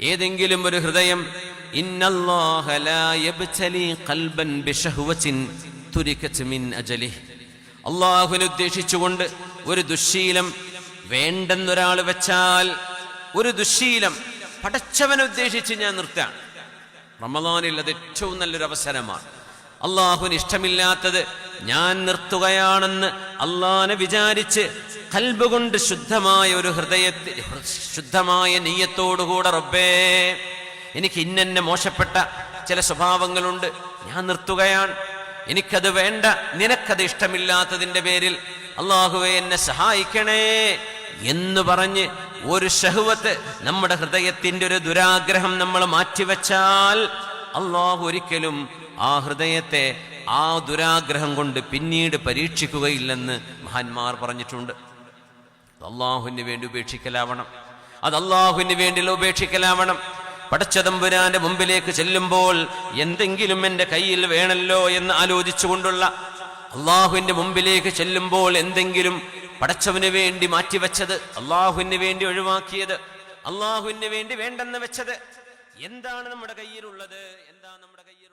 ഏതെങ്കിലും ഒരു ഹൃദയം ഉദ്ദേശിച്ചുകൊണ്ട് ഒരു ദുശ്ശീലം വേണ്ടെന്നൊരാൾ വെച്ചാൽ ഒരു ദുശ്ശീലം പടച്ചവനുദ്ദേശിച്ച് ഞാൻ നിർത്താം. റമദാനിൽ അത് ഏറ്റവും നല്ലൊരു അവസരമാണ് അള്ളാഹുവിന് ഇഷ്ടമില്ലാത്തത് ഞാൻ നിർത്തുകയാണെന്ന് അള്ളാനെ വിചാരിച്ച് കൽബുകൊണ്ട് ശുദ്ധമായ ഒരു ഹൃദയത്തിൽ ശുദ്ധമായ നെയ്യത്തോടുകൂടെ റബ്ബേ എനിക്ക് ഇന്നെന്നെ മോശപ്പെട്ട ചില സ്വഭാവങ്ങളുണ്ട്. ഞാൻ നിർത്തുകയാണ്. എനിക്കത് വേണ്ട. നിനക്കത് ഇഷ്ടമില്ലാത്തതിന്റെ പേരിൽ അള്ളാഹുവെ എന്നെ സഹായിക്കണേ എന്ന് പറഞ്ഞ് ഒരു ഷഹുവത്ത് നമ്മുടെ ഹൃദയത്തിന്റെ ഒരു ദുരാഗ്രഹം നമ്മൾ മാറ്റിവെച്ചാൽ അള്ളാഹു ഒരിക്കലും ആ ഹൃദയത്തെ ആ ദുരാഗ്രഹം കൊണ്ട് പിന്നീട് പരീക്ഷിക്കുകയില്ലെന്ന് മഹാന്മാർ പറഞ്ഞിട്ടുണ്ട്. അള്ളാഹുവിന് വേണ്ടി ഉപേക്ഷിക്കലാവണം. അത് അള്ളാഹുവിന് വേണ്ടിയുള്ള ഉപേക്ഷിക്കലാവണം. പടച്ചതമ്പുരാന്റെ മുമ്പിലേക്ക് ചെല്ലുമ്പോൾ എന്തെങ്കിലും എന്റെ കയ്യിൽ വേണല്ലോ എന്ന് ആലോചിച്ചുകൊണ്ടുള്ള അള്ളാഹുവിന്റെ മുമ്പിലേക്ക് ചെല്ലുമ്പോൾ എന്തെങ്കിലും പടച്ചവന് വേണ്ടി മാറ്റിവെച്ചത് അള്ളാഹുവിന് വേണ്ടി ഒഴിവാക്കിയത് അള്ളാഹുവിന് വേണ്ടി വേണ്ടെന്ന് വെച്ചത് എന്താണ് നമ്മുടെ കയ്യിലുള്ളത്? എന്താണ് നമ്മുടെ കയ്യിൽ